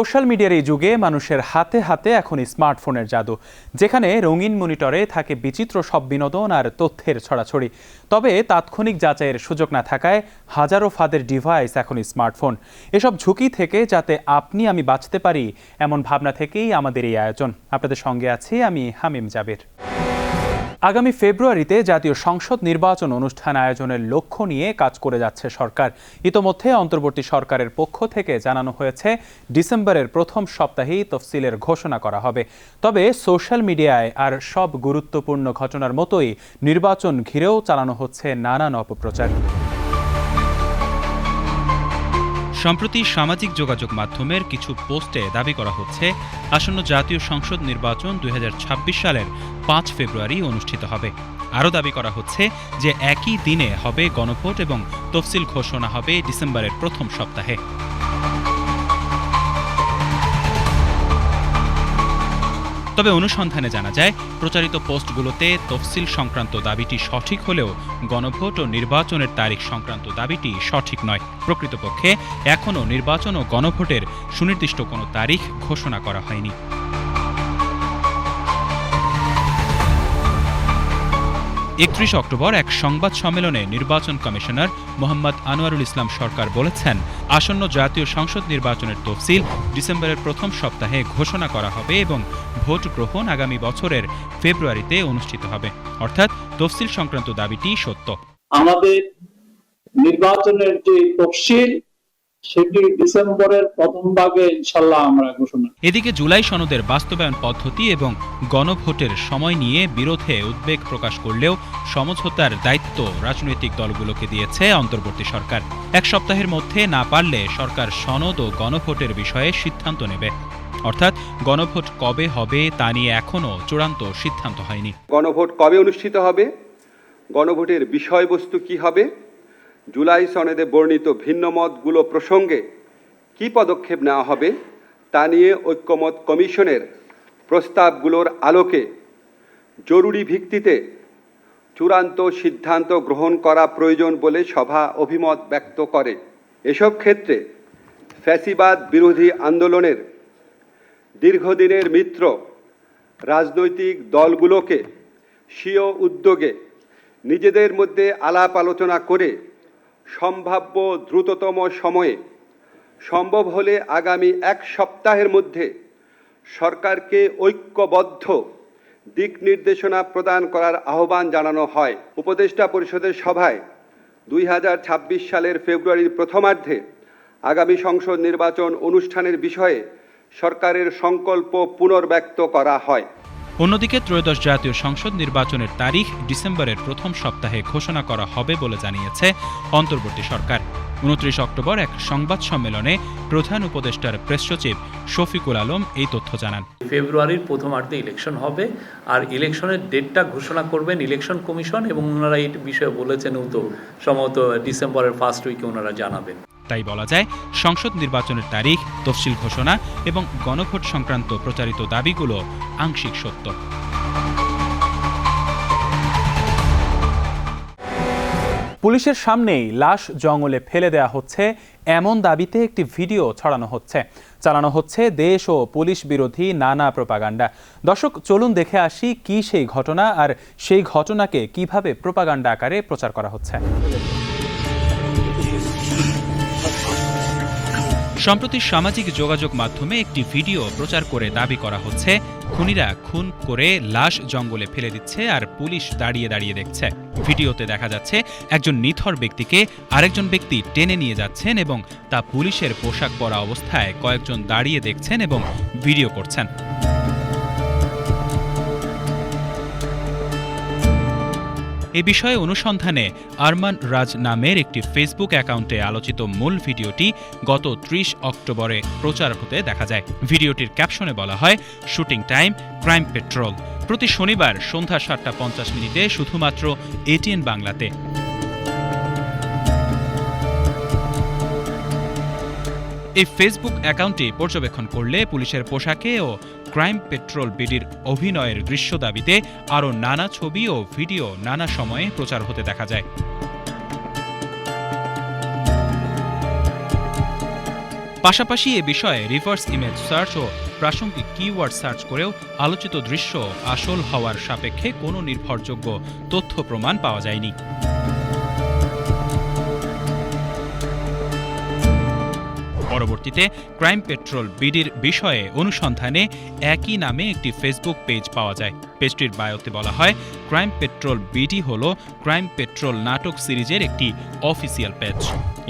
Social মিডিয়ার এই যুগে মানুষের হাতে হাতে এখন স্মার্টফোনের জাদু, যেখানে রঙিন মনিটরে থাকে বিচিত্র সব বিনোদন আর তথ্যের ছড়াছড়ি। তবে তাৎক্ষণিক যাচাইয়ের সুযোগ না থাকায় হাজারো ফাদের ডিভাইস এখন স্মার্টফোন। এসব ঝুঁকি থেকে যাতে আপনি আমি বাঁচতে পারি, এমন ভাবনা থেকেই আমাদের এই আয়োজন। আপনাদের সঙ্গে আছি আমি হামিম জাবের। আগামী ফেব্রুয়ারিতে জাতীয় সংসদ নির্বাচন অনুষ্ঠান আয়োজনের লক্ষ্য নিয়ে কাজ করে যাচ্ছে সরকার। ইতোমধ্যে অন্তর্বর্তী সরকারের পক্ষ থেকে জানানো হয়েছে, ডিসেম্বরের প্রথম সপ্তাহেই তফসিলের ঘোষণা করা হবে। তবে সোশ্যাল মিডিয়ায় আর সব গুরুত্বপূর্ণ ঘটনার মতোই নির্বাচন ঘিরেও চালানো হচ্ছে নানান অপপ্রচার। সম্প্রতি সামাজিক যোগাযোগ মাধ্যমের কিছু পোস্টে দাবি করা হচ্ছে, আসন্ন জাতীয় সংসদ নির্বাচন দুই হাজার ছাব্বিশ সালের পাঁচ ফেব্রুয়ারি অনুষ্ঠিত হবে। আরও দাবি করা হচ্ছে যে একই দিনে হবে গণভোট এবং তফসিল ঘোষণা হবে ডিসেম্বরের প্রথম সপ্তাহে। তবে অনুসন্ধানে জানা যায়, প্রচারিত পোস্টগুলোতে তফসিল সংক্রান্ত দাবিটি সঠিক হলেও গণভোট ও নির্বাচনের তারিখ সংক্রান্ত দাবিটি সঠিক নয়। প্রকৃতপক্ষে এখনও নির্বাচন ও গণভোটের সুনির্দিষ্ট কোনো তারিখ ঘোষণা করা হয়নি। একত্রিশ অক্টোবর এক সংবাদ সম্মেলনে নির্বাচন কমিশনার মোহাম্মদ আনোয়ারুল ইসলাম সরকার বলেছেন, আসন্ন জাতীয় সংসদ নির্বাচনের তফসিল ডিসেম্বরের প্রথম সপ্তাহে ঘোষণা করা হবে এবং ভোট গ্রহণ আগামী বছরের ফেব্রুয়ারিতে অনুষ্ঠিত হবে। অর্থাৎ তফসিল সংক্রান্ত দাবিটি সত্য। আমাদের নির্বাচনের যে তফসিল সেটি ডিসেম্বরের প্রথম ভাগে ইনশাল্লাহ আমরা ঘোষণা এদিকে জুলাই সনদের বাস্তবায়ন পদ্ধতি এবং গণভোটের সময় নিয়ে বিরোধে উদ্বেগ প্রকাশ করলেও সমঝোতার দায়িত্ব রাজনৈতিক দলগুলোকে দিয়েছে অন্তর্বর্তী সরকার। এক সপ্তাহের মধ্যে না পারলে সরকার সনদ ও গণভোটের বিষয়ে সিদ্ধান্ত নেবে। অর্থাৎ গণভোট কবে হবে তা নিয়ে এখনও চূড়ান্ত সিদ্ধান্ত হয়নি। গণভোট কবে অনুষ্ঠিত হবে? গণভোটের বিষয়বস্তু কি হবে? জুলাই সনদে বর্ণিত ভিন্নমতগুলো প্রসঙ্গে কি পদক্ষেপ নেওয়া হবে তা নিয়ে ঐক্যমত কমিশনের প্রস্তাবগুলোর আলোকে জরুরি ভিত্তিতে চূড়ান্ত সিদ্ধান্ত গ্রহণ করা প্রয়োজন বলে সভা অভিমত ব্যক্ত করে। এসব ক্ষেত্রে ফ্যাসিবাদ বিরোধী আন্দোলনের দীর্ঘদিনের মিত্র রাজনৈতিক দলগুলোকে স্বীয় উদ্যোগে নিজেদের মধ্যে আলাপ আলোচনা করে সম্ভাব্য দ্রুততম সময়ে সম্ভব হলে আগামী এক সপ্তাহের মধ্যে সরকারকে ঐক্যবদ্ধ দিক নির্দেশনা প্রদান করার আহ্বান জানানো হয়। উপদেষ্টা পরিষদের সভায় দুই হাজার ছাব্বিশ সালের ফেব্রুয়ারির প্রথমার্ধে আগামী সংসদ নির্বাচন অনুষ্ঠানের বিষয়ে সরকারের সংকল্প পুনর্ব্যক্ত করা হয়। অন্যদিকে ত্রয়োদশ জাতীয় সংসদ নির্বাচনের তারিখ ডিসেম্বরের প্রথম সপ্তাহে ঘোষণা করা হবে বলে জানিয়েছে অন্তর্বর্তী সরকার। উনত্রিশ অক্টোবর এক সংবাদ সম্মেলনে প্রধান উপদেষ্টার প্রেস সচিব শফিকুল আলম এই তথ্য জানান। ফেব্রুয়ারির প্রথম প্রথমার্ধে ইলেকশন হবে আর ইলেকশনের ডেটটা ঘোষণা করবেন ইলেকশন কমিশন এবং ওনারা এই বিষয়ে বলেছেন তো সম্ভবত ডিসেম্বরের ফার্স্ট উইকে ওনারা জানাবেন। তাই বলা যায় সংসদ নির্বাচনের তারিখ, তফসিল ঘোষণা এবং গণভোট সংক্রান্ত প্রচারিত দাবিগুলো আংশিক সত্য। পুলিশের সামনেই লাশ জঙ্গলে ফেলে দেওয়া হচ্ছে, এমন দাবিতে একটি ভিডিও ছড়ানো হচ্ছে। চালানো হচ্ছে দেশ ও পুলিশ বিরোধী নানা প্রপাগান্ডা। দর্শক, চলুন দেখে আসি কি সেই ঘটনা আর সেই ঘটনাকে কীভাবে প্রপাগান্ডা আকারে প্রচার করা হচ্ছে। সম্প্রতি সামাজিক যোগাযোগ মাধ্যমে একটি ভিডিও প্রচার করে দাবি করা হচ্ছে, খুনিরা খুন করে লাশ জঙ্গলে ফেলে দিচ্ছে আর পুলিশ দাঁড়িয়ে দাঁড়িয়ে দেখছে। ভিডিওতে দেখা যাচ্ছে, একজন নিথর ব্যক্তিকে আরেকজন ব্যক্তি টেনে নিয়ে যাচ্ছেন এবং তা পুলিশের পোশাক পরা অবস্থায় কয়েকজন দাঁড়িয়ে দেখছেন এবং ভিডিও করছেন। এ বিষয়ে অনুসন্ধানে আরমান রাজ নামের একটি ফেসবুক অ্যাকাউন্টে আলোচিত মূল ভিডিওটি গত ত্রিশ অক্টোবরে প্রচার হতে দেখা যায়। ভিডিওটির ক্যাপশনে বলা হয়, শুটিং টাইম, ক্রাইম পেট্রোল। প্রতি শনিবার সন্ধ্যা সাতটা পঞ্চাশ মিনিটে শুধুমাত্র এটিএন বাংলাতে। এই ফেসবুক অ্যাকাউন্টটি পর্যবেক্ষণ করলে পুলিশের পোশাকে ও ক্রাইম পেট্রোল বিডির অভিনয়ের দৃশ্য দাবিতে আরও নানা ছবি ও ভিডিও নানা সময়ে প্রচার হতে দেখা যায়। পাশাপাশি এ বিষয়ে রিভার্স ইমেজ সার্চ ও প্রাসঙ্গিক কিওয়ার্ড সার্চ করেও আলোচিত দৃশ্য আসল হওয়ার সাপেক্ষে কোনো নির্ভরযোগ্য তথ্য প্রমাণ পাওয়া যায়নি। পরবর্তীতে ক্রাইম পেট্রোল বিডির বিষয়ে অনুসন্ধানে একই নামে একটি ফেসবুক পেজ পাওয়া যায়। পেজটির বায়োতে বলা হয়, ক্রাইম পেট্রোল বিডি হল ক্রাইম পেট্রোল নাটক সিরিজের একটি অফিসিয়াল পেজ।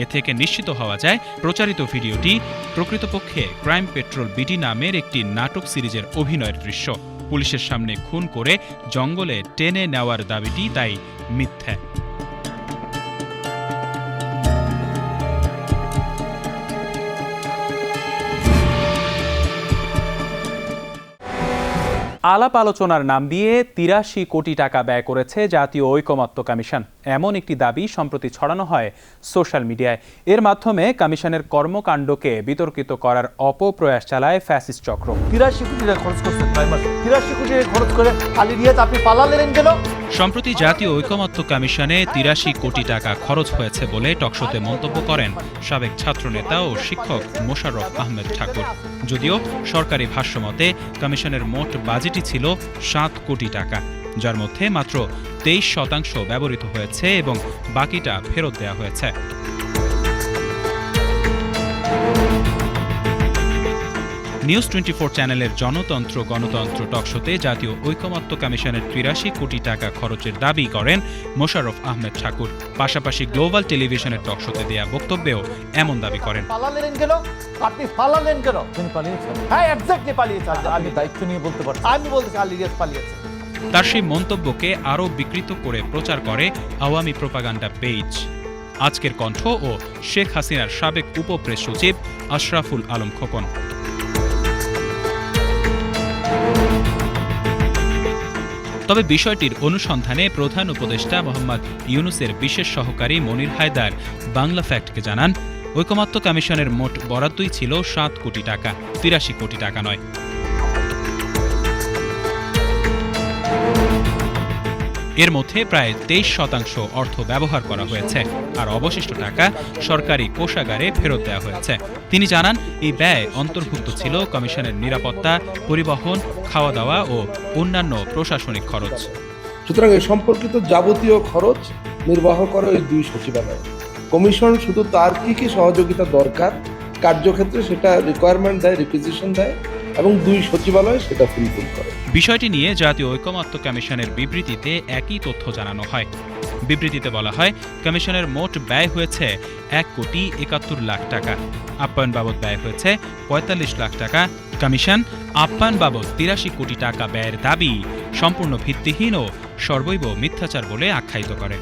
এ থেকে নিশ্চিত হওয়া যায়, প্রচারিত ভিডিওটি প্রকৃতপক্ষে ক্রাইম পেট্রোল বিডি নামের একটি নাটক সিরিজের অভিনয়ের দৃশ্য। পুলিশের সামনে খুন করে জঙ্গলে টেনে নেওয়ার দাবিটি তাই মিথ্যা। আলাপ আলোচনার নাম দিয়ে তিরাশি কোটি টাকা ব্যয় করেছে জাতীয় ঐকমত্য কমিশন। এমন একটি দাবি সম্প্রতি ছড়ানো হয় সোশ্যাল মিডিয়ায়। এর মাধ্যমে কমিশনের কর্মকাণ্ডকে বিতর্কিত করার অপপ্রয়াস চালায় ফ্যাসিস্ট চক্র। তিরাশি কোটি টাকা খরচ করছেন তিরাশি কোটি টাকা খরচ করে আলী রিয়াজ আপনি পালালেন কেন? সম্প্রতি জাতীয় ঐকমত্য কমিশনে তিরাশি কোটি টাকা খরচ হয়েছে বলে টকশোতে মন্তব্য করেন সাবেক ছাত্রনেতা ও শিক্ষক মোশাররফ আহমেদ ঠাকুর। যদিও সরকারি ভাষ্যমতে কমিশনের মোট বাজেটই ছিল সাত কোটি টাকা, যার মধ্যে মাত্র তেইশ শতাংশ ব্যবহৃত হয়েছে এবং বাকিটা ফেরত দেওয়া হয়েছে। নিউজ টোয়েন্টি ফোর চ্যানেলের জনতন্ত্র গণতন্ত্র টকশোতে জাতীয় ঐকমত্য কমিশনের তিরাশি কোটি টাকা খরচের দাবি করেন মোশাররফ আহমেদ ঠাকুর। পাশাপাশি গ্লোবাল টেলিভিশনের টকশোতে দেয়া বক্তব্যেও এমন দাবি করেন। পালালেন কেন? আপনি পালালেন কেন? তিনি পালিয়েছেন। হ্যাঁ এক্স্যাক্টলি পালিয়েছেন। আমি দায়িত্ব নিয়ে বলতে পারছি। আমি বলতেছি আলী রিয়াজ পালিয়েছে তার সেই মন্তব্যকে আরও বিকৃত করে প্রচার করে আওয়ামী প্রোপাগান্ডা পেজ আজকের কণ্ঠ ও শেখ হাসিনার সাবেক উপপ্রেস সচিব আশরাফুল আলম খোকন। তবে বিষয়টির অনুসন্ধানে প্রধান উপদেষ্টা মোহাম্মদ ইউনুসের বিশেষ সহকারী মনির হায়দার বাংলা ফ্যাক্টকে জানান, ঐকমত্য কমিশনের মোট বরাদ্দই ছিল সাত কোটি টাকা, তিরাশি কোটি টাকা নয়। এর মধ্যে প্রায় তেইশ শতাংশ অর্থ ব্যবহার করা হয়েছে, আর অবশিষ্ট টাকা সরকারি কোষাগারে ফেরত দেওয়া হয়েছে। তিনি জানান, এই ব্যয় অন্তর্ভুক্ত ছিল কমিশনের নিরাপত্তা, পরিবহন খাওয়া দাওয়া ও অন্যান্য প্রশাসনিক খরচ। সুতরাং এ সম্পর্কিত যাবতীয় খরচ নির্বাহ করে ওই দুই সচিবালয়। কমিশন শুধু তার কি কি সহযোগিতা দরকার, কার্যক্ষেত্রে সেটা রিকোয়ারমেন্ট দেয় রিকুইজিশন দেয় এবং দুই সচিবালয় সেটা ফুলফিল করে। বিষয়টি নিয়ে জাতীয় ঐকমত্য কমিশনের বিবৃতিতে একই তথ্য জানানো হয়। বিবৃতিতে বলা হয়, কমিশনের মোট ব্যয় হয়েছে এক কোটি একাত্তর লাখ টাকা। আপ্যায়ন বাবদ ব্যয় হয়েছে পঁয়তাল্লিশ লাখ টাকা। কমিশন আপ্যায়ন বাবদ তিরাশি কোটি টাকা ব্যয়ের দাবি সম্পূর্ণ ভিত্তিহীন ও সর্বৈব মিথ্যাচার বলে আখ্যায়িত করে।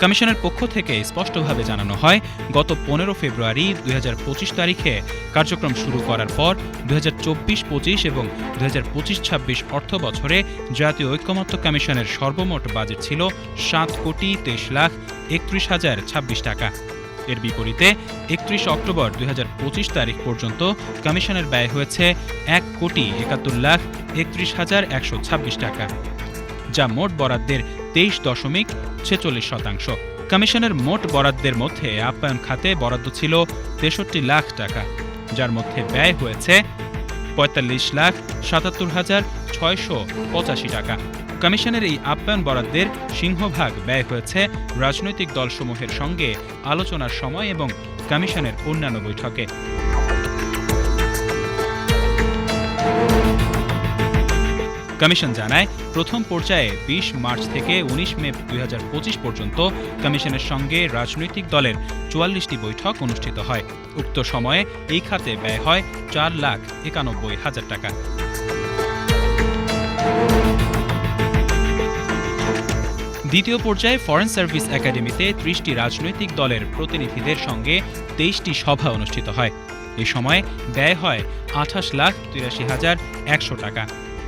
কমিশনের পক্ষ থেকে স্পষ্টভাবে জানানো হয়, গত পনেরো ফেব্রুয়ারি দুই হাজার পঁচিশ তারিখে কার্যক্রম শুরু করার পর দুই হাজার এবং দুই হাজার অর্থ বছরে জাতীয় ঐক্যমত্য কমিশনের সর্বমোট বাজেট ছিল সাত কোটি তেইশ লাখ একত্রিশ হাজার ছাব্বিশ টাকা। এর বিপরীতে একত্রিশ অক্টোবর দুই হাজার পঁচিশ তারিখ পর্যন্ত কমিশনের ব্যয় হয়েছে এক কোটি একাত্তর লাখ একত্রিশ হাজার একশো ছাব্বিশ টাকা, যা মোট বরাদ্দের তেইশ দশমিক ছেচল্লিশ শতাংশ। কমিশনের মোট বরাদ্দের মধ্যে আপ্যায়ন খাতে বরাদ্দ ছিল তেষট্টি লাখ টাকা, যার মধ্যে ব্যয় হয়েছে পঁয়তাল্লিশ লাখ সাতাত্তর হাজার ছয়শো পঁচাশি টাকা। কমিশনের এই আপ্যায়ন বরাদ্দের সিংহভাগ ব্যয় হয়েছে রাজনৈতিক দলসমূহের সঙ্গে আলোচনার সময় এবং কমিশনের অন্যান্য বৈঠকে। কমিশন জানায়, প্রথম পর্যায়ে বিশ মার্চ থেকে উনিশ মে দুই হাজার পঁচিশ পর্যন্ত কমিশনের সঙ্গে রাজনৈতিক দলের চুয়াল্লিশটি বৈঠক অনুষ্ঠিত হয়। উক্ত সময়ে এই খাতে ব্যয় হয় চার লাখ একানব্বই হাজার টাকা। দ্বিতীয় পর্যায়ে ফরেন সার্ভিস একাডেমিতে ত্রিশটি রাজনৈতিক দলের প্রতিনিধিদের সঙ্গে তেইশটি সভা অনুষ্ঠিত হয়। এ সময় ব্যয় হয় আঠাশ লাখ তিরাশি হাজার একশো টাকা।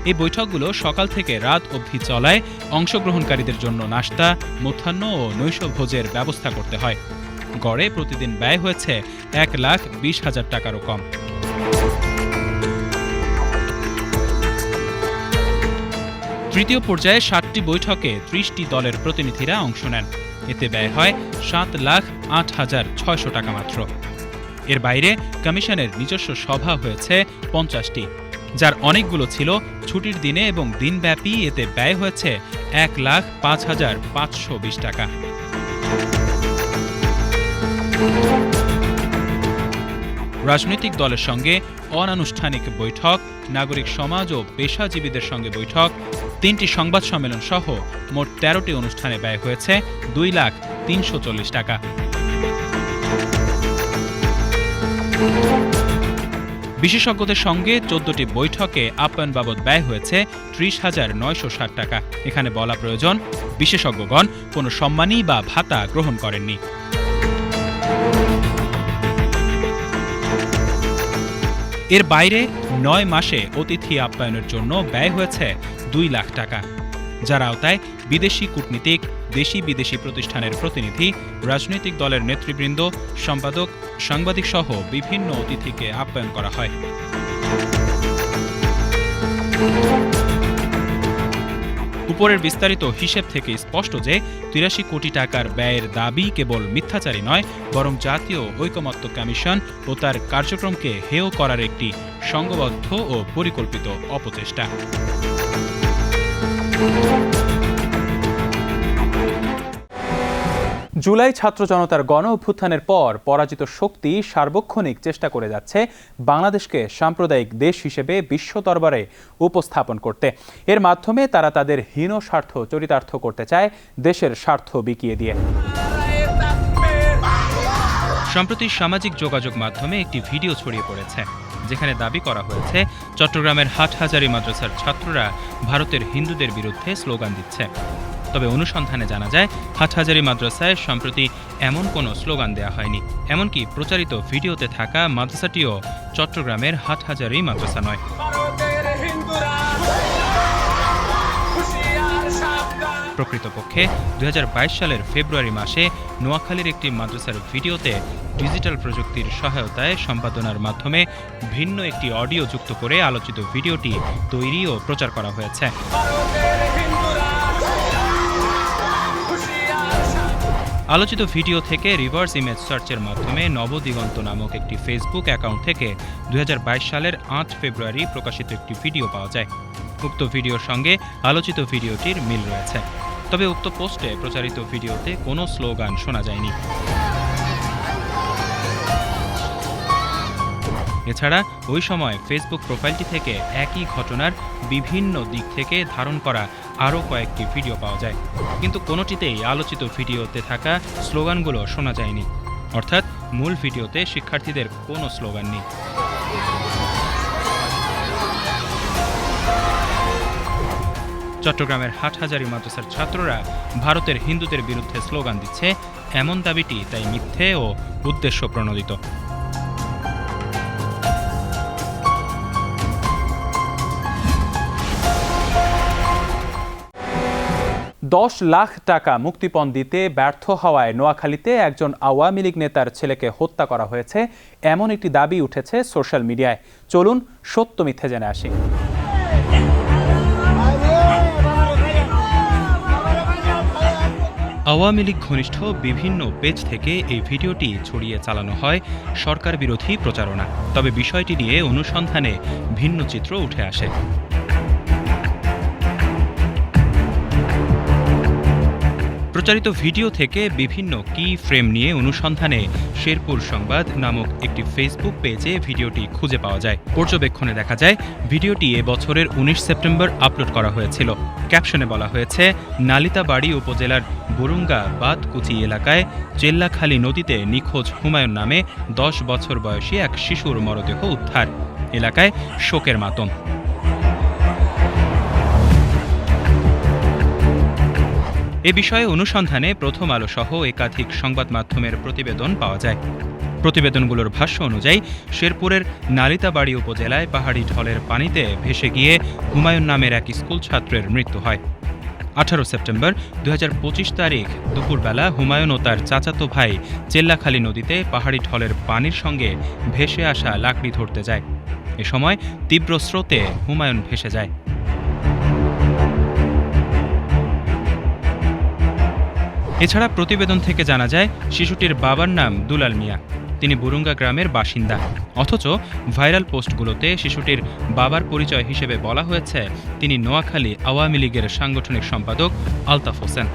এই বৈঠকগুলো সকাল থেকে রাত অবধি চলায় অংশগ্রহণকারীদের জন্য নাস্তা, মধ্যাহ্ন ও নৈশ ভোজের ব্যবস্থা করতে হয়। গড়ে প্রতিদিন ব্যয় হয়েছে এক লাখ বিশ হাজার টাকারও কম। তৃতীয় পর্যায়ে সাতটি বৈঠকে ত্রিশটি দলের প্রতিনিধিরা অংশ নেন। এতে ব্যয় হয় সাত লাখ আট হাজার ছয়শো টাকা মাত্র। এর বাইরে কমিশনের নিজস্ব সভা হয়েছে পঞ্চাশটি। যার অনেকগুলো ছিল ছুটির দিনে এবং দিনব্যাপী এতে ব্যয় হয়েছে এক লাখ পাঁচ হাজার পাঁচশো বিশ টাকা। রাজনৈতিক দলের সঙ্গে অনানুষ্ঠানিক বৈঠক, নাগরিক সমাজ ও পেশাজীবীদের সঙ্গে বৈঠক, তিনটি সংবাদ সম্মেলন সহ মোট তেরোটি অনুষ্ঠানে ব্যয় হয়েছে দুই লাখ তিনশো চল্লিশ টাকা। বিশেষজ্ঞদের সঙ্গে চোদ্দটি বৈঠকে আপ্যায়ন বাবদ ব্যয় হয়েছে ত্রিশ হাজার নয়শো ষাট টাকা। এখানে বলা প্রয়োজন, বিশেষজ্ঞগণ কোনো সম্মানী বা ভাতা গ্রহণ করেননি। এর বাইরে নয় মাসে অতিথি আপ্যায়নের জন্য ব্যয় হয়েছে দুই লাখ টাকা। যার আওতায় বিদেশি কূটনীতিক দেশি বিদেশি প্রতিষ্ঠানের প্রতিনিধি, রাজনৈতিক দলের নেতৃবৃন্দ, সম্পাদক সাংবাদিক সহ বিভিন্ন অতিথিকে আপ্যায়ন করা হয়। উপরের বিস্তারিত হিসেব থেকে স্পষ্ট যে, তিরাশি কোটি টাকার ব্যয়ের দাবি কেবল মিথ্যাচারী নয়, বরং জাতীয় ঐকমত্য কমিশন ও তার কার্যক্রমকে হেয় করার একটি সংঘবদ্ধ ও পরিকল্পিত অপচেষ্টা। জুলাই ছাত্র জনতার গণ অভ্যুত্থানের পর পরাজিত শক্তি সার্বক্ষণিক চেষ্টা করে যাচ্ছে বাংলাদেশকে সাম্প্রদায়িক দেশ হিসেবে বিশ্ব দরবারে উপস্থাপন করতে। এর মাধ্যমে তারা তাদের হীন স্বার্থ চরিতার্থ করতে চায় দেশের স্বার্থ বিকিয়ে দিয়ে। সম্প্রতি সামাজিক যোগাযোগ মাধ্যমে একটি ভিডিও ছড়িয়ে পড়েছে, যেখানে দাবি করা হয়েছে, চট্টগ্রামের হাটহাজারী মাদ্রাসার ছাত্ররা ভারতের হিন্দুদের বিরুদ্ধে স্লোগান দিচ্ছে। তবে অনুসন্ধানে জানা যায় হাটহাজারি মাদ্রাসায় সম্প্রতি এমন কোনো স্লোগান দেয়া হয়নি। এমনকি প্রচারিত ভিডিওতে থাকা মাদ্রাসাটিও চট্টগ্রামের হাটহাজারি মাদ্রাসা নয়। প্রকৃতপক্ষে দু হাজার বাইশ সালের ফেব্রুয়ারি মাসে নোয়াখালীর একটি মাদ্রাসার ভিডিওতে ডিজিটাল প্রযুক্তির সহায়তায় সম্পাদনার মাধ্যমে ভিন্ন একটি অডিও যুক্ত করে আলোচিত ভিডিওটি তৈরি ও প্রচার করা হয়েছে। আলোচিত ভিডিও থেকে রিভার্স ইমেজ সার্চের মাধ্যমে নবদিগন্ত নামক একটি ফেসবুক অ্যাকাউন্ট থেকে দু হাজার বাইশ সালের আট ফেব্রুয়ারি প্রকাশিত একটি ভিডিও পাওয়া যায়। উক্ত ভিডিওর সঙ্গে আলোচিত ভিডিওটির মিল রয়েছে। তবে উক্ত পোস্টে প্রচারিত ভিডিওতে কোনো স্লোগান শোনা যায়নি। এছাড়া ওই সময় ফেসবুক প্রোফাইলটি থেকে একই ঘটনার বিভিন্ন দিক থেকে ধারণ করা আরও কয়েকটি ভিডিও পাওয়া যায়। কিন্তু কোনোটিতেই আলোচিত ভিডিওতে থাকা স্লোগানগুলো শোনা যায়নি। অর্থাৎ মূল ভিডিওতে শিক্ষার্থীদের কোনো স্লোগান নেই। চট্টগ্রামের হাটহাজারী মাদ্রাসার ছাত্ররা ভারতের হিন্দুদের বিরুদ্ধে স্লোগান দিচ্ছে, এমন দাবিটি তাই মিথ্যে ও উদ্দেশ্য প্রণোদিত। দশ লাখ টাকা মুক্তিপণ দিতে ব্যর্থ হওয়ায় নোয়াখালীতে একজন আওয়ামী লীগ নেতার ছেলেকে হত্যা করা হয়েছে, এমন একটি দাবি উঠেছে সোশ্যাল মিডিয়ায়। চলুন সত্য মিথ্যে জেনে আসি। আওয়ামী লীগ ঘনিষ্ঠ বিভিন্ন পেজ থেকে এই ভিডিওটি ছড়িয়ে চালানো হয় সরকার বিরোধী প্রচারণা। তবে বিষয়টি নিয়ে অনুসন্ধানে ভিন্ন চিত্র উঠে আসে। প্রচারিত ভিডিও থেকে বিভিন্ন কি ফ্রেম নিয়ে অনুসন্ধানে শেরপুর সংবাদ নামক একটি ফেসবুক পেজে ভিডিওটি খুঁজে পাওয়া যায়। পর্যবেক্ষণে দেখা যায়, ভিডিওটি এ বছরের উনিশ সেপ্টেম্বর আপলোড করা হয়েছিল। ক্যাপশনে বলা হয়েছে, নালিতাবাড়ি উপজেলার বুরুঙ্গা বাদকুচি এলাকায় চেল্লাখালী নদীতে নিখোঁজ হুমায়ুন নামে দশ বছর বয়সী এক শিশুর মরদেহ উদ্ধার। এলাকায় শোকের মাতম। এ বিষয়ে অনুসন্ধানে প্রথম আলো সহ একাধিক সংবাদ মাধ্যমের প্রতিবেদন পাওয়া যায়। প্রতিবেদনগুলোর ভাষ্য অনুযায়ী, শেরপুরের নালিতাবাড়ি উপজেলায় পাহাড়ি ঢলের পানিতে ভেসে গিয়ে হুমায়ুন নামের এক স্কুল ছাত্রের মৃত্যু হয়। আঠারো সেপ্টেম্বর দু হাজার পঁচিশ তারিখ দুপুরবেলা হুমায়ুন ও তার চাচাতো ভাই চেল্লাখালী নদীতে পাহাড়ি ঢলের পানির সঙ্গে ভেসে আসা লাকড়ি ধরতে যায়। এ সময় তীব্র স্রোতে হুমায়ুন ভেসে যায়। এছাড়া প্রতিবেদন থেকে জানা যায়, শিশুটির বাবার নাম দুলাল মিয়া। তিনি বুরুঙ্গা গ্রামের বাসিন্দা। অথচ ভাইরাল পোস্টগুলোতে শিশুটির বাবার পরিচয় হিসেবে বলা হয়েছে, তিনি নোয়াখালী আওয়ামী লীগের সাংগঠনিক সম্পাদক আলতাফ হোসেন।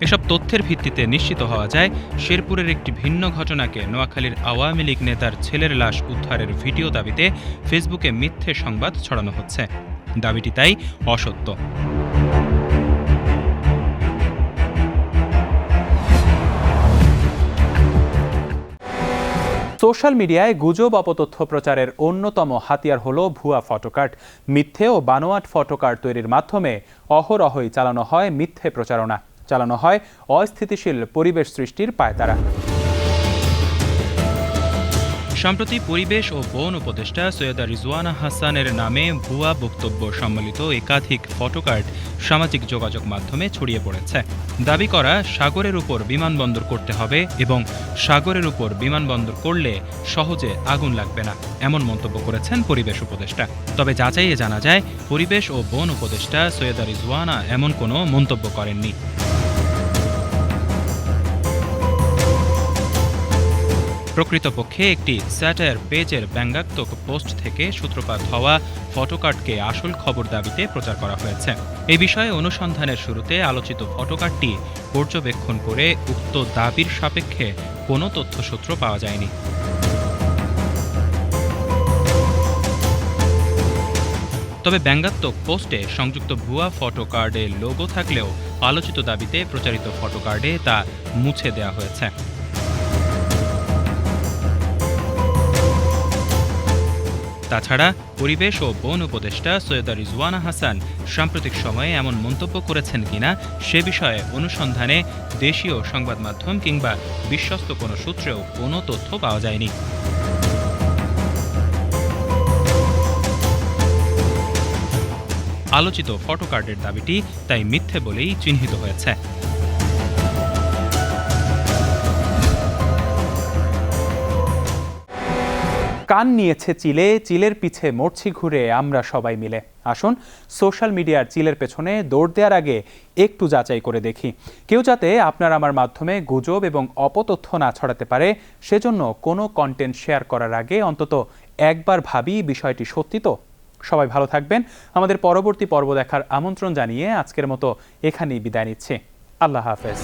এসব তথ্যের ভিত্তিতে নিশ্চিত হওয়া যায়, শেরপুরের একটি ভিন্ন ঘটনাকে নোয়াখালীর আওয়ামী লীগ নেতার ছেলের লাশ উদ্ধারের ভিডিও দাবিতে ফেসবুকে মিথ্যে সংবাদ ছড়ানো হচ্ছে। দাবিটি তাই অসত্য। সোশ্যাল মিডিয়ায় গুজব অপতথ্য প্রচারের অন্যতম হাতিয়ার হলো ভুয়া ফটোকার্ট মিথ্যে ও বানোয়াট ফটোকার্ট তৈরির মাধ্যমে অহরহই চালানো হয় মিথ্যে প্রচারণা। চালানো হয় অস্থিতিশীল পরিবেশ সৃষ্টির পায়তারা। সম্প্রতি পরিবেশ ও বন উপদেষ্টা সৈয়দা রিজওয়ানা হাসানের নামে ভুয়া বক্তব্য সম্বলিত একাধিক ফটোকার্ড সামাজিক যোগাযোগ মাধ্যমে ছড়িয়ে পড়েছে। দাবি করা, সাগরের উপর বিমানবন্দর করতে হবে এবং সাগরের উপর বিমানবন্দর করলে সহজে আগুন লাগবে না, এমন মন্তব্য করেছেন পরিবেশ উপদেষ্টা। তবে যাচাইয়ে জানা যায়, পরিবেশ ও বন উপদেষ্টা সৈয়দা রিজওয়ানা এমন কোনো মন্তব্য করেননি। প্রকৃতপক্ষে একটি স্যাটায়ার পেজের ব্যঙ্গাত্মক পোস্ট থেকে সূত্রপাত হওয়া ফটোকার্ডকে আসল খবর দাবিতে প্রচার করা হয়েছে। এ বিষয়ে অনুসন্ধানের শুরুতে আলোচিত ফটোকার্ডটি পর্যবেক্ষণ করে উক্ত দাবির সাপেক্ষে কোনো তথ্যসূত্র পাওয়া যায়নি। তবে ব্যঙ্গাত্মক পোস্টে সংযুক্ত ভুয়া ফটো কার্ডে লোগো থাকলেও আলোচিত দাবিতে প্রচারিত ফটোকার্ডে তা মুছে দেওয়া হয়েছে। তাছাড়া পরিবেশ ও বন উপদেষ্টা সৈয়দা রিজওয়ানা হাসান সাম্প্রতিক সময়ে এমন মন্তব্য করেছেন কিনা সে বিষয়ে অনুসন্ধানে দেশীয় সংবাদ মাধ্যম কিংবা বিশ্বস্ত কোনো সূত্রেও কোনো তথ্য পাওয়া যায়নি। আলোচিত ফটোকার্ডের দাবিটি তাই মিথ্যে বলেই চিহ্নিত হয়েছে। কান নিয়েছে চিলে, চিলের পিছে মরছি ঘুরে আমরা সবাই মিলে। আসুন সোশ্যাল মিডিয়ার চিলের পেছনে দৌড় দেওয়ার আগে একটু যাচাই করে দেখি। কেউ যাতে আপনার আমার মাধ্যমে গুজব এবং অপতথ্য না ছড়াতে পারে, সেজন্য কোনো কন্টেন্ট শেয়ার করার আগে অন্তত একবার ভাবি বিষয়টি সত্যি তো। সবাই ভালো থাকবেন। আমাদের পরবর্তী পর্ব দেখার আমন্ত্রণ জানিয়ে আজকের মতো এখানেই বিদায় নিচ্ছি। আল্লাহ হাফেজ।